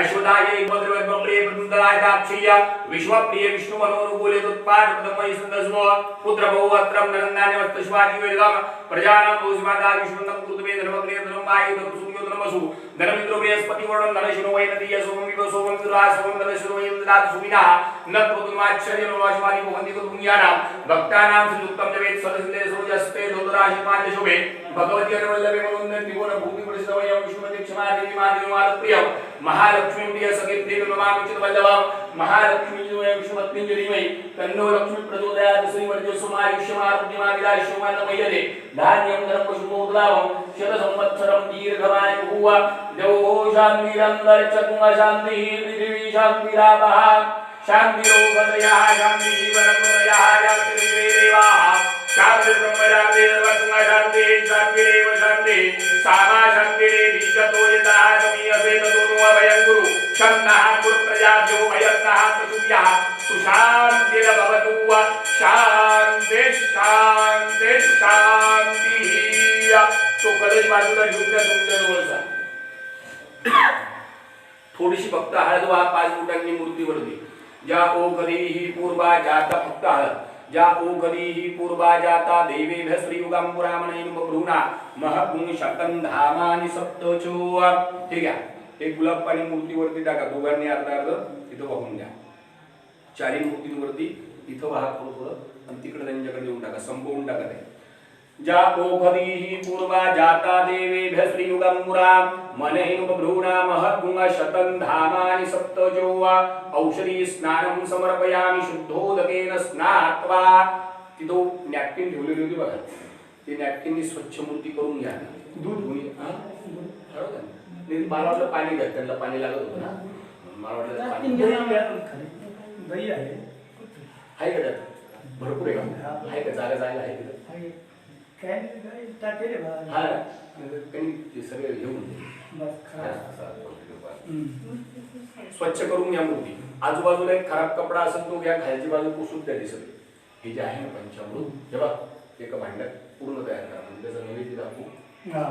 अश्वदाय भद्रवद्भप्रिय प्रदुदलाय दाक्षिया विश्वप्रिय विष्णु मनोनुकूले उत्पाद प्रथमय सुंदस्व पुत्र बहुवत्रम नरन्दान्य वस्तुष्वाजी वेदम प्रजानां भूषमादा विष्णुन्दं धर्मसु धर्मिन्द्रो बृहस्पति धनशिरो वै नदीय सोमं सोमं सोमं धनशिरो वै न भक्तानां जवेत् दोदराशि पांचशोभे भगवती क्षमा देवी महालक्ष्मी प्रिय सखी नमामि चित महालक्ष्मी तन्नो लक्ष्मी धान्यं शत संवत्सरं देवो शान्तिरन्तरिक्षकुङ्ग शान्तिः पृथिवी शान्तिरापः शान्तिरेव शान्तिः सामा शान्तिरेवि ततो यतः समीयसे ततो नो अभयं कुरु शन्नः कुरु प्रजाभ्यो भयत्नः पशुभ्यः सुशान्तिर्भवतु शान्ति शान्ति शान्तिः तो कलश बाजूला घेऊन द्या तुमच्या जवळचा थोडीशी फक्त हळद वा पाच बोटांनी मूर्तीवरती ज्या ओ कधीही पूर्वा जात फक्त हळद. ज्या ओ पूर्वा जाता देवेभ्य श्रीयुगाम पुरामणैन बभ्रूणा महपुंग शतन धामानि सप्तचो। ठीक आहे? एक गुलाब पाणी मूर्तीवरती टाका. दोघांनी अर्धा अर्ध तिथं वाहून द्या चारी मूर्तींवरती इथं वाहत थोडं थोडं आणि तिकडे त्यांच्याकडे देऊन टाका. संपवून टाका ते. ज्या ओखदीहि पूर्वा जाता देवेभ्य श्रीयुगम्बुरा मनैनुपभ्रूणा महद्गुङ शतं धामानि सप्तजो वा औषधी स्नानं समर्पयामि शुद्धोदकेन स्नात्वा। तिथं नॅपकिन ठेवलेली होती बघा. ते नॅपकिननी स्वच्छ मूर्ती करून घ्या. दूध होईल हा? मला वाटलं पाणी घ्या. त्यांना पाणी लागत होतं ना. मला वाटलं आहे. का त्यात? भरपूर आहे का? आहे का? जागा जायला आहे तिथं? काय काय टाकेल आहे बा. हा ना काही ते सगळे घेऊन बस खा. हम्म. स्वच्छ करून घ्या मूर्ती आजूबाजूला एक खराब कपडा असेल तो घ्या खालची बाजू पुसून द्या ते सगळे हे जे आहे ना पंचामृत हे बघ एका भांड्यात पूर्ण तयार करा म्हणजे त्याचा नैवेद्य दाखवू हा.